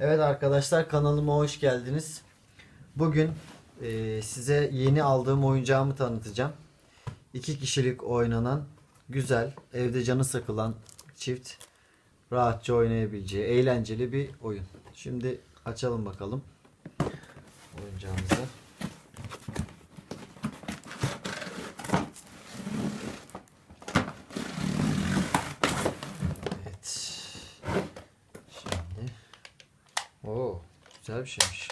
Evet arkadaşlar kanalıma hoş geldiniz. Bugün e, size yeni aldığım oyuncağımı tanıtacağım. İki kişilik oynanan, güzel, evde canı sıkılan çift rahatça oynayabileceği eğlenceli bir oyun. Şimdi açalım bakalım oyuncağımızı. Evet. Şimdi. Oo, güzel bir şeymiş.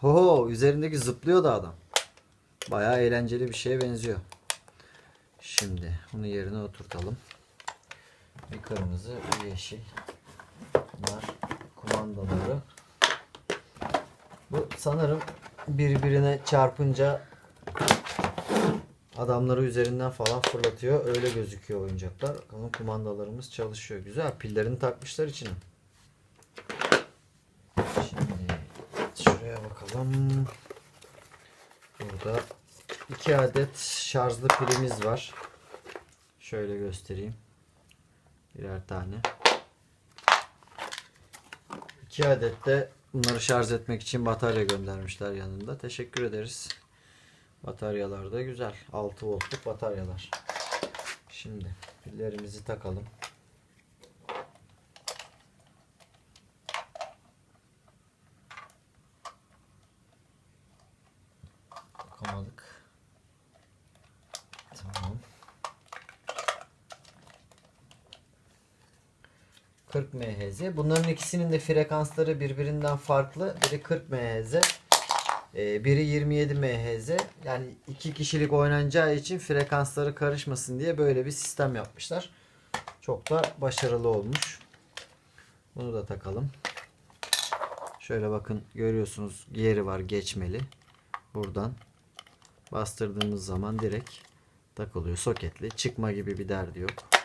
Ho, üzerindeki zıplıyor da adam. Bayağı eğlenceli bir şeye benziyor. Şimdi bunu yerine oturtalım. Bir kırmızı, bir yeşil. Bunlar kumandaları. Bu sanırım birbirine çarpınca adamları üzerinden falan fırlatıyor. Öyle gözüküyor oyuncaklar. Ama kumandalarımız çalışıyor. Güzel. Pillerini takmışlar içine. Şimdi şuraya bakalım. Burada iki adet şarjlı pilimiz var. Şöyle göstereyim. Birer tane. İki adet de bunları şarj etmek için batarya göndermişler yanında. Teşekkür ederiz. Bataryalar da güzel. 6 voltluk bataryalar. Şimdi pillerimizi takalım. 40 MHz. Bunların ikisinin de frekansları birbirinden farklı. Biri 40 MHz. Ee, biri 27 MHz. Yani iki kişilik oynanacağı için frekansları karışmasın diye böyle bir sistem yapmışlar. Çok da başarılı olmuş. Bunu da takalım. Şöyle bakın görüyorsunuz yeri var geçmeli. Buradan bastırdığımız zaman direkt takılıyor. Soketli. Çıkma gibi bir derdi yok.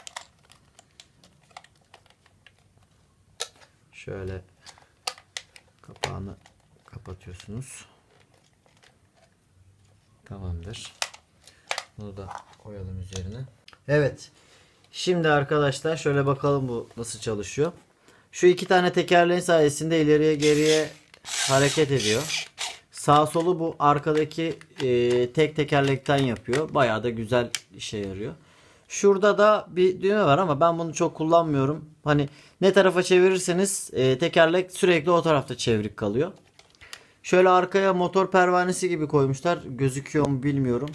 Şöyle kapağını kapatıyorsunuz. Tamamdır. Bunu da koyalım üzerine. Evet. Şimdi arkadaşlar şöyle bakalım bu nasıl çalışıyor. Şu iki tane tekerleğin sayesinde ileriye geriye hareket ediyor. Sağ solu bu arkadaki e, tek tekerlekten yapıyor. Bayağı da güzel işe yarıyor. Şurada da bir düğme var ama ben bunu çok kullanmıyorum. Hani ne tarafa çevirirseniz e, tekerlek sürekli o tarafta çevrik kalıyor. Şöyle arkaya motor pervanesi gibi koymuşlar. Gözüküyor mu bilmiyorum.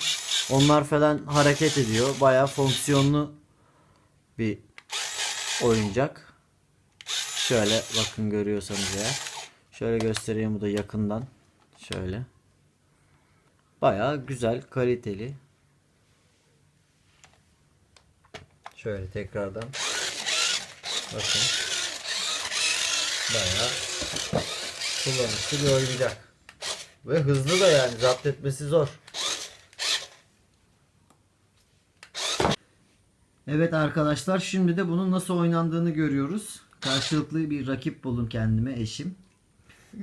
Onlar falan hareket ediyor. Bayağı fonksiyonlu bir oyuncak. Şöyle bakın görüyorsanız eğer. Şöyle göstereyim bu da yakından. Şöyle. Bayağı güzel, kaliteli. Şöyle tekrardan. Bakın. Bayağı kullanışlı bir oyuncak. Ve hızlı da yani zapt etmesi zor. Evet arkadaşlar şimdi de bunun nasıl oynandığını görüyoruz. Karşılıklı bir rakip buldum kendime eşim.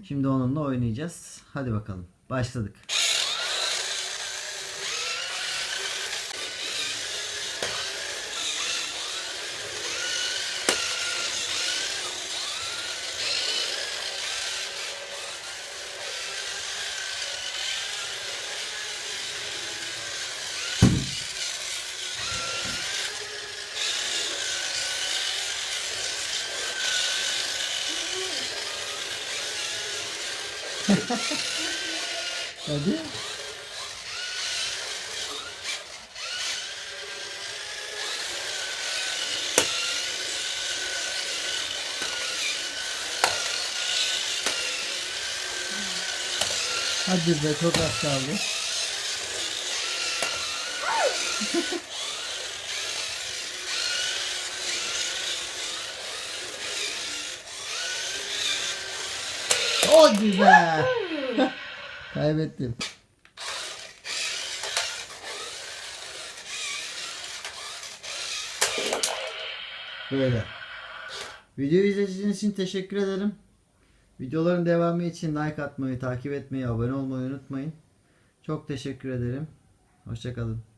Şimdi onunla oynayacağız. Hadi bakalım. Başladık. Hadi. Hadi be çok az kaldı. Hadi be. Kaybettim. Böyle. Videoyu izlediğiniz için teşekkür ederim. Videoların devamı için like atmayı, takip etmeyi, abone olmayı unutmayın. Çok teşekkür ederim. Hoşçakalın.